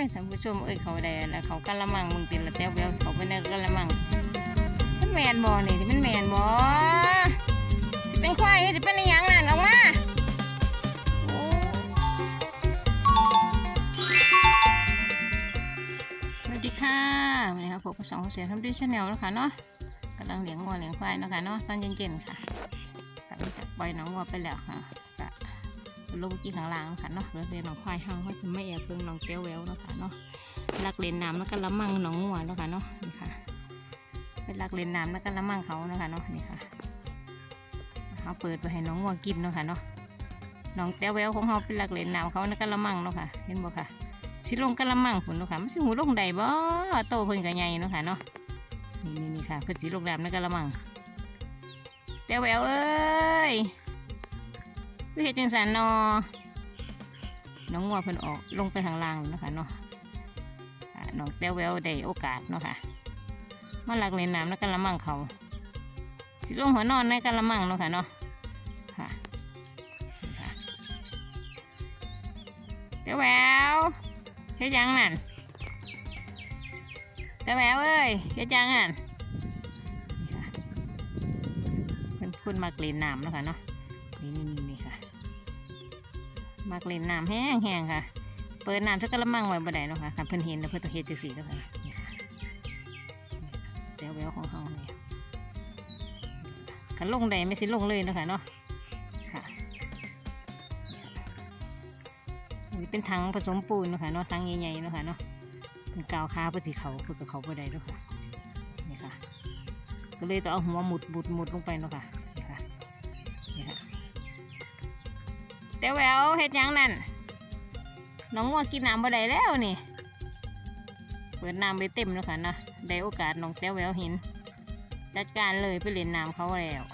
ยท่านผู้ชมเอ้ยเขาได้แล้วเขากะละมังมึงติละแต้วแววเขาไปในกะละมังมันแมนบอนี่ที่มันแมนบอสิเป็นควายหรือสิเป็นอีหยังนั่นออกมาสวัสดีค่ะวันนี้ครับผมกับสองเสียทำดีชาแนลนะคะเนาะกำลังเลี้ยงวัวเลี้ยงควายเนาะคะเนาะตอนเย็นๆค่ะกลับจากปล่อยน้องวัวไปแล้วค่ะ ลงกี่ข้างล่างค่ะเนาะแล้วเดินหนองควายห้างเขาจะไม่แอบเบิ่งหนองเตี้ยวแววนะคะเนาะลักเล่นน้ำแล้วก็ละมั่งหนองงัวนะค่ะเนาะนี่ค่ะเป็นลักเล่นน้ำแล้วก็ละมั่งเขานะคะเนาะนี่ค่ะเขาเปิดไปให้น้องงัวกินเนาะค่ะเนาะหนองเตี้ยวแววของเขาเป็นลักเล่นน้ำเขาแล้วก็ละมั่งเนาะค่ะเห็นบ่ค่ะสิลงก็ละมังผุนเนาะค่ะมันสิหูลงใดบ่โตเพิ่นก็ใหญ่เนาะค่ะเนาะนี่นี่นี่ค่ะเพิ่นสิลงน้ำแล้วก็ละมังเตี้ยวแววเอ้ย คือเฮ็ดจังสันเนาะน้องงัวเพิ่นออกลงไปข้างล่างเนาะคะเนาะอ่าน้องแต้วแววได้โอกาสเนาะค่ะมาลักเล่นน้ำในกะละมังเขา สิลงหัวนอนในกะละมังเนาะค่ะเนาะค่ะนี่ค่ะแต้วแววเฮ็ดยังนั่นแต้วแววเอ้ยเฮ็ดยังนั่นนี่ค่ะเพิ่นพูดมาเล่นน้ำเนาะค่ะเนาะนี่นี่นี่ค่ะ มักเล่นน้ำแห้งแห้งค่ะ เปิดน้ำสักกระมังไว้บ่ได้เนาะค่ะคันเพิ่นเห็นแล้วเพิ่นต้องเฮ็ดจังซี่เนาะค่ะนี่ค่ะแต้วแววของเฮานี่คันลงได้ไม่สิลงเลยเนาะค่ะเนาะค่ะนี่เป็นถังผสมปูนเนาะค่ะเนาะถังใหญ่ๆเนาะค่ะเนาะเป็นกาวขาเพื่อสิเขาเพื่อกับเขาบ่ได้เนาะค่ะนี่ค่ะ ก็เลยต้องเอาหัวหมุดหมุดหมุดลงไปเนาะค่ะ แต่แววเฮ็ดยังนั่นน้องงัวกินน้ำบ่ได้แล้วนี่ เปิดน้ำไปเต็มแล้วค่ะนะได้โอกาสน้องแต่แววเห็น จัดการเลยไปเล่นน้ำเขาแล้ว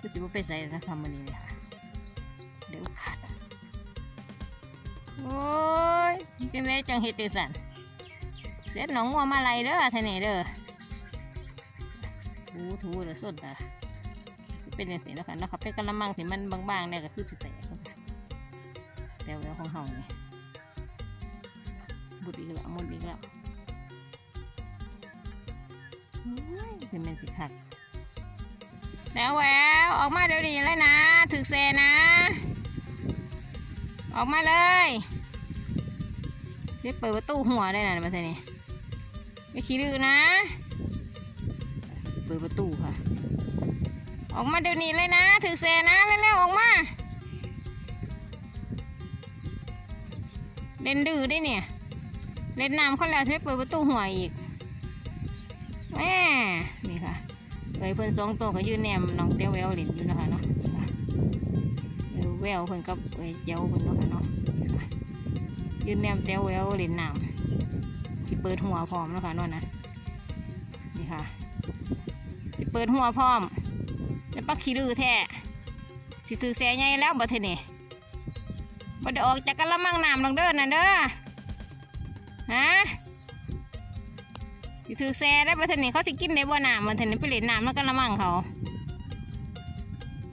ก็จะบ่ไปใส่นะทำมันนี้เลยค่ะเดี๋ยวขาดโอ้ยเป็นไรจังเฮ็ดจังสันเสร็จน้องงัวมาไล่เด้อท่านี่เด้อถูถูหรือส้นตา เป็นอย่างสีแล้วค่ะแล้วเขาเป็นกระมังที่มันบางๆเนี่ยก็คือสิแต่แต่แววของเฮานี่บุดอีกแล้วมุดอีกแล้วอุ้ยเป็นเป็นสิคักแล้วแววออกมาเดี๋ยวนี้เลยนะถึกเซนะ ออกมาเลยเดี๋ยวเปิดประตูหัวได้นะมาใส่นี่ไม่ขี้ดื้อนะ เปิดประตูค่ะ ออกมาเดี๋ยวนี้เลยนะ ถือแสนะเร็วๆออกมา เล่นดื้อได้เนี่ย เล่นน้ำเขาแล้วใช้เปิดประตูหัวอีกแม่นี่ค่ะเอ้ยเพิ่นสองตัวก็ยืนแนมน้องเต้วแววเล่นอยู่นะคะเนาะแววเพิ่นกับเอ้ยเจ้าเพิ่นเนาะค่ะเนาะยืนแนมเต้วแววเล่นน้ำสิเปิดหัวพร้อมนะค่ะนาะนะนี่ค่ะสิเปิดหัวพร้อม แล้วปักขี้ดื้อแท้สิซื้อแสใหญ่แล้วบ่เทนี่บ่ได้ออกจากกะละมังน้ำลงเด้อน่ะเด้อฮะสิถือแสได้บ่เทนี่เขาสิกินได้บ่น้ำบ่เทนี่ไปเล่นน้ำแล้วกะละมังเขา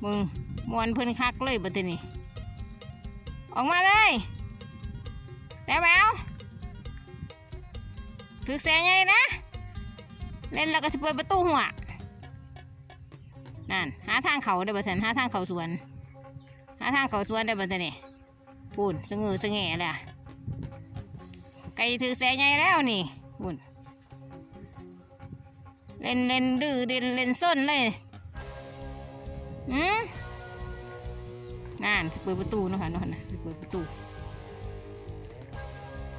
มึงมวนเพิ่นคักเลยบ่เทนี่ออกมาเลยแต่แววถือแสใหญ่นะ เล่นแล้วก็สิเปิดประตูหัว นั่นหาทางเขาได้บ่ทันหาทางเขาสวน หาทางเขาสวนได้บ่ทันนี่พูนสงือสงแง่เลยอะไก่ถือแสใหญ่แล้วนี่พูนเล่นเล่นดื้อเล่นเล่นส้นเลยอืมนั่นเปิดประตูนะคะนาะนะเปิดประตู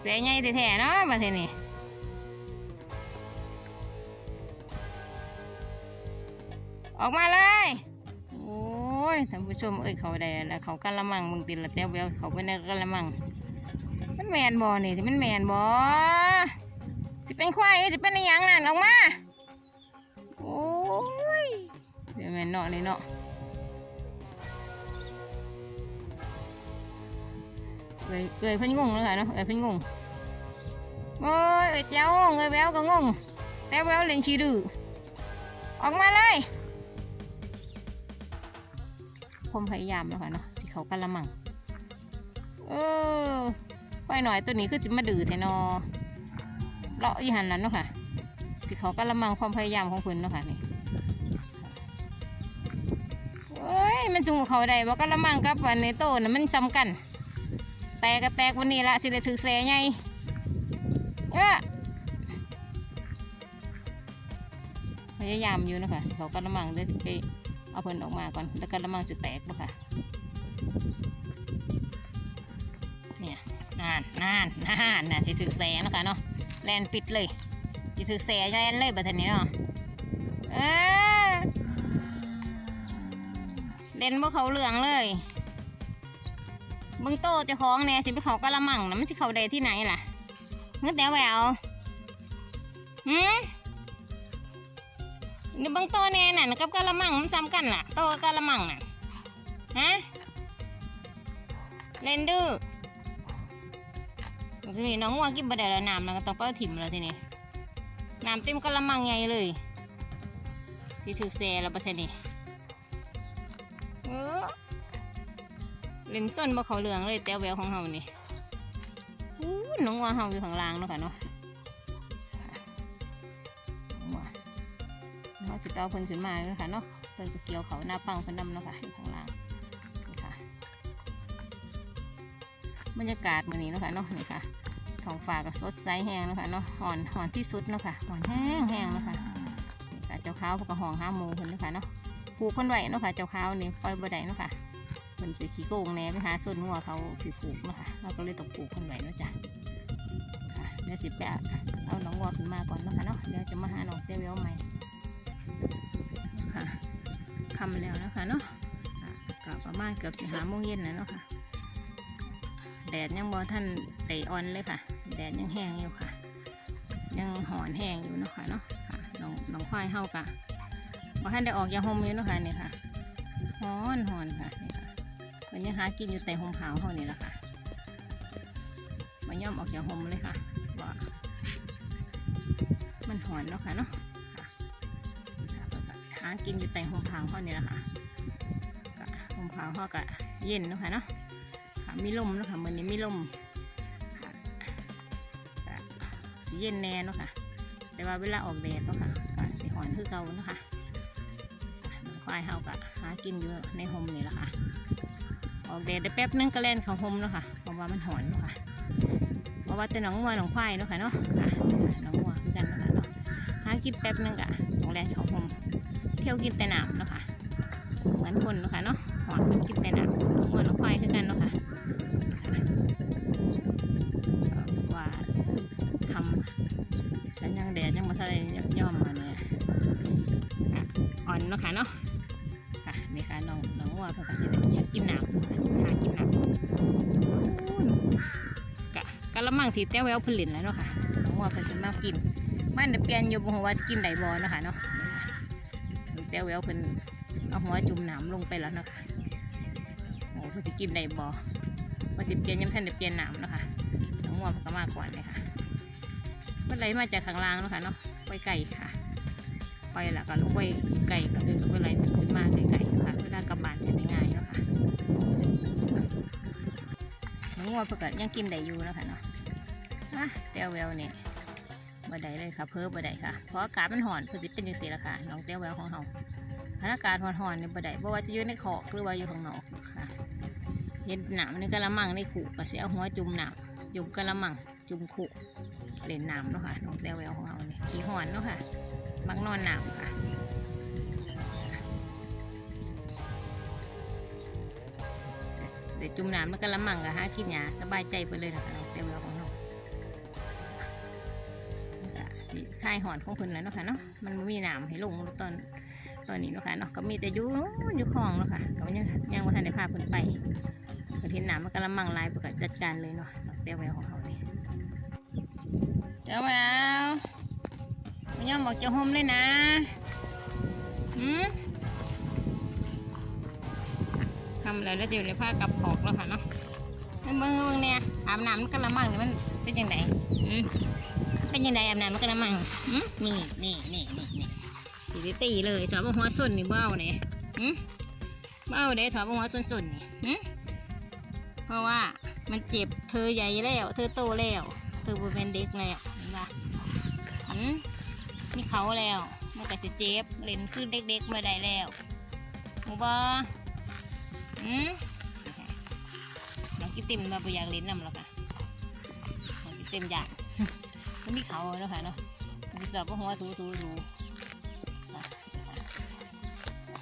แสใหญ่แท้ๆเนาะบ่ทันนี่ ออกมาเลย โอ้ยท่านผู้ชมเอ้ยเขาได้แล้วเขากะละมังมึงติดละแต้วแววเขาไปในกะละมัง มันแมนบอนี่ที่มันแมนบอสิเป็นควายสิเป็นอีหยังนั่นออกมา โอ้ยเดี๋ยวแมนเนาะนี่เนาะเอ้ยเอ้ยเพิ่นงงแล้วค่ะเนาะเอ้ยเพิ่นงงโอ้ยเอ้ยเจ้างงเอ้ยแววก็งงแต่แววเล่นขี้ดื้อออกมาเลย ผมพยายามแล้วค่ะเนาะที่เขากะละมัง เอออยหน่อยตัวนี้คือจิมาดื้อแทนอเลาะอีหันแล้วเนาะค่ะ สิเขากระมังความพยายามของเพิ่นเนาะค่ะนี่โอ้ยมันจุงเขาได้บอกกระมังกับอันในโตน่ะมันซ้ำกัน แตกก็แตกวันนี้ละสิได้ถือแสไงเออพยายามอยู่นะคะเขากระมังได้สิไป เอาเพิ่นออกมาก่อนแล้วกระมังสิแตกเนาะค่ะเนี่ยนานนานนานน่ะสิถือแสนะค่ะเนาะแลนปิดเลยสิถือแสแลนเลยบัดนี้เนาะเออเล่นบ่เขาเหลืองเลยบิ่งโตเจ้าของแน่สิไปเขากะละมังนะมันสิเขาได้ที่ไหนล่ะเงือแต่แววหืม นี่เบิ่งโตแน่น่ะกับกะละมังมันซ้ำกันล่ะโตกับกะละมังน่ะฮะเลนดื้อมันจะมีน้องวัวกินบ่ได้แล้วก็ต้องเป้าถิ่มแล้วทีนี้น้ำเต็มกระมังใหญ่เลยที่ถือแซ่แล้วประเทศนี้เออเล่นส้นบ่เขาเหลืองเลยแต่แววของเฮานี่น้องว่าเฮาอยู่ข้างล่างเนาะค่ะเนาะ สิไปเอาเพิ่นขึ้นมาเนาะค่ะเนาะเพิ่นก็เกี่ยวเขาหน้าปังเพิ่นนำเนาะค่ะอยู่ข้างล่างนี่ค่ะบรรยากาศมื้อนี้เนาะค่ะเนาะนี่ค่ะท้องฟ้าก็สดใสแห้งเนาะค่ะเนาะหอนหอนที่สุดเนาะค่ะหอนแห้งแห้งเนาะค่ะนี่ค่ะเจ้าขาวเพิ่นก็ห้องห้าโมงเพิ่นเนาะค่ะเนาะผูกคนไว้เนาะค่ะเจ้าขาวนี่ปล่อยบ่ได้เนาะค่ะเพิ่นสิขี้โกงแหน่ไปหาส่วนหัวเขาผีผูกเนาะค่ะเราก็เลยต้องปลูกคนไว้เนาะจ้ะค่ะเดี๋ยวสิไปเอาน้องวัวขึ้นมาก่อนเนาะค่ะเนาะเดี๋ยวจะมาหาน้องเต้เวลใหม่ คำแล้วนะคะเนาะอะก็ประมาณเกือบสิหาโมงเย็นแล้วเนาะค่ะ แดดยังบ่ท่านไดอ่อนเลยค่ะ แดดยังแห้งอยู่ค่ะ ยังหอนแห้งอยู่เนาะค่ะเนาะค่ะน้องน้องควายเฮากะบ่ท่านได้ออกยาหอมอยู่เนาะค่ะนี่ค่ะหอนหอนค่ะนี่ค่ะมันยังหากินอยู่แต่หมขาวเฮานี่แหละค่ะมันย่อมออกยาหอมเลยค่ะว่ามันหอนเนาะค่ะเนาะ หากินอยู่แต่หมขาวเฮานี่แหละค่ะก็หมขาวเฮากะเย็นนะคะเนาะค่ะมีลมนะคะเมือนี้มีลมค่ะก็สีเย็นแน่เนาะค่ะแต่ว่าเวลาออกแดดเนาะค่ะก็สีหอนคือเก่าเนาะค่ะควายเฮาก็หากินอยู่ในโฮมนี่แหละค่ะออกแดดได้แป๊บนึงก็แล่นเข้าโฮมเนาะค่ะเพราะว่ามันหอนเนาะค่ะเพราะว่าแต่หน้องวัวหน้องควายเนาะค่ะเนาะค่ะน้องวัวคือกันเนาะค่ะเนาะหากินแป๊บนึงก็ต้องแล่นเข้าโฮม เที่ยวกินแต่น้ำเนาะค่ะเหมือนคนเนาะค่ะเนาะหอนกินแต่น้ำหัวน้องควายคือกันเนาะค่ะว่าทำฉันยังแดดยังมาทะเลย่อมมาเนี่ยอ่อนเนาะค่ะเนาะค่ะนี่ค่ะน้องน้องว่าเพื่อนก็สิได้อยากกินน้ำหากินน้ำกะกะละมังที่แต้วแววผลิตแล้วเนาะค่ะน้องว่าเพื่อนจะมากินบ้านเดเปลี่ยนอยู่บ่ฮู้ว่าจะกินไดบ่เนาะค่ะเนาะ แต้วแววเพิ่นเอาหัวจุ่มน้ำลงไปแล้วเนาะค่ะโอ้เพื่อนจะกินไดบ่ว่าสิเปลี่ยนยังท่านได้เปลี่ยนน้ำนะคะน้องวัวมันก็มากกว่าเลยค่ะมื่อไรมาจากข้างล่างนะคะเนาะไปไก่ค่ะ ไปละก็ลงไปไก่ก็คือเมื่อไรมันขึ้นมาไก่ๆค่ะเวลากลับานจะได้ง่ายเนาะค่ะน้องวัวเพื่อยังกินได้อยู่นะคะเนาะอะเตวแววเนี่ย บ่ได้เลยค่ะเพิ่มบ่ได้ค่ะ เพราะอากาศมันห่อนเพื่อสิเป็นจังซี่ละค่ะน้องเต้วแววของเฮาสถาการณ์ห่อนๆนี่บ่ได้บ่ว่าจะอยู่ในขอกหรือว่าอยู่ข้างนอกค่ะเห็นหนามในกะละมังในขู่ก็เสียหัวจุ่มหนามจุ่มกะละมังจุ่มขู่เล่นน้ำเนาะค่ะน้องแต้วแววของเราเนี่ยขี้หอนเนาะค่ะมักนอนหน้ำค่ะเดี๋ยวจุ่มหน้ำในกะละมังก็หากินหยาสบายใจไปเลยนะคะ สิคลายหอนของเพิ่นแล้วเนาะค่ะเนาะมันมีน้ำให้ลงตอนตอนนี้เนาะค่ะเนาะก็มีแต่อยู่อยู่คลองเนาะค่ะก็ยังยังว่าทันได้พาเพิ่นไปกระเทียนหนามมันกำลังมังลายประกาศจัดการเลยเนาะดอกเตี้ยวแววของเขานี่เจ้าแววไม่ยอมบอกจ้าโฮมเลยนะหืมทำอะไรแล้วจะอยู่ในผ้ากับขอกแล้วค่ะเนาะเบิ่งเบิ่งเนี่ยอาบน้ำมันกระมังเนี่ยมันเป็นยังไงอืม เป็นยังไงอาบน้ำมันกระมังมนี่นี่นี่นี่นี่ตีตีเลยสอบหัวส้นนี่เบ้าเนี่ยเบ้าเด้สอบหัวส้นส้นนี่เพราะว่ามันเจ็บเธอใหญ่แล้ว เธอโตแล้วเธอบ่เป็นเด็กแล้วเห็นปะมีเขาแล้วมันก็จะเจ็บเล่นขึ้นเด็กๆมาได้แล้วหมูบอหืมน้องกิตติมมาไปอยากเล่นน้ำแล้วค่ะน้องกิติมอยาก มันมีเขาแล้วค่ะเนาะมีสอบก็หัวถูถูถู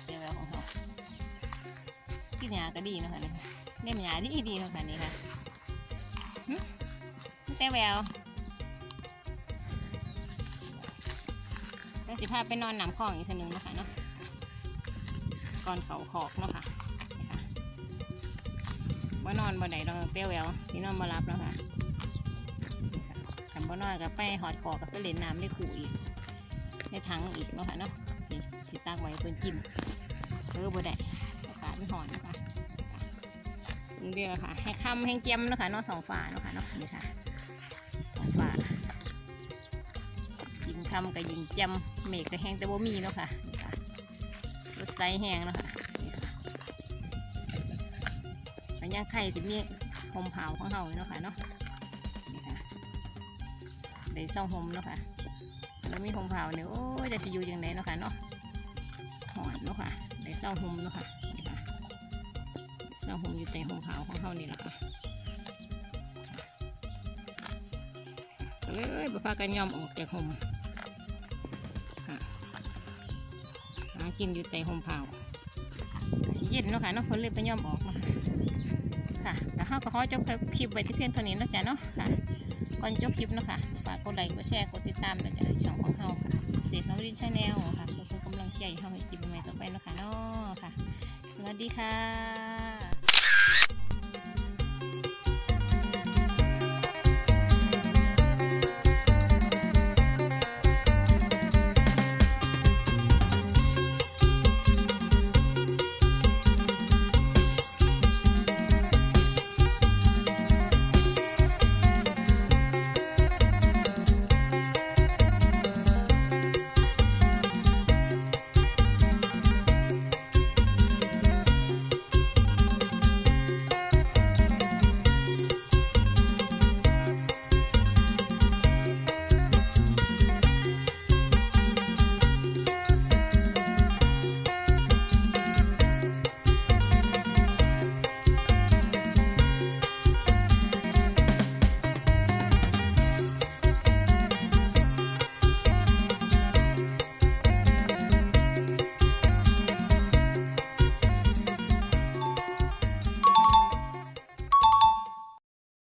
เดี๋ยวแล้วของเขากินยาก็ดีเนาะคะเนี่ยเล่มยาดีดีเนาะค่ะนี่ค่ะหึแต่แววแล้วสิพาพไปนอนหนำคลองอีกทีหนึ่งนะคะเนาะก่อนเขาขอกเนาะค่ะนี่ค่ะบ่นอนบ่ไหนเราเปรี้ยวแววสินอนบ่รับแล้วค่ะ บ่น้อยก็ไปหอดคอกับไปเล่นน้ำในขู่อีกในถังอีกเนาะค่ะเนาะสิสิตากไว้เพิ่นกินเออบ่ได้อากาศมันหอนนะคะเดียวค่ะให้คำให้เจียมเนาะค่ะเนาะสองฝาเนาะค่ะเนาะนี่ค่ะสองฝายิงคำกับยิงเจียมเมฆก็แห้งแต่บ่มีเนาะค่ะนี่ค่ะรถไซแห้งเนาะค่ะนี่ค่ะมันยังไข่ที่มีหอมเผาของเฮาเนาะค่ะเนาะ ได้เศร้าหมเนาะค่ะแล้วมีหมเผาเนี่ยโอ้ยจะสิอยู่ยังไงเนาะค่ะเนาะหอนเนาะค่ะได้เศร้าหมเนาะค่ะนี่ค่ะเศร้าหมอยู่แต่หมเผาของเขานี่แหละค่ะก็เลยบุพากันยอมออกจากหมหากินอยู่แต่หมเผาสิเย็นเนาะค่ะเนาะคนเลยไปยอมออกเนาะค่ะค่ะแล้าก็ขอจบคลิปไว้ที่เพียงเท่านี้แล้วจ้ะเนาะค่ะก่อนจบคลิปเนาะคะฝา กดไลค์กดแชร์กดติดตามนะจ๊ะช่องของเราค่ะเซฟน้องดินชาแนลค่ะเพื่อเป็นกำลังใจให้เราให้กินใหม่ต่อไปนะคะเนาะค่ะ สวัสดีค่ะ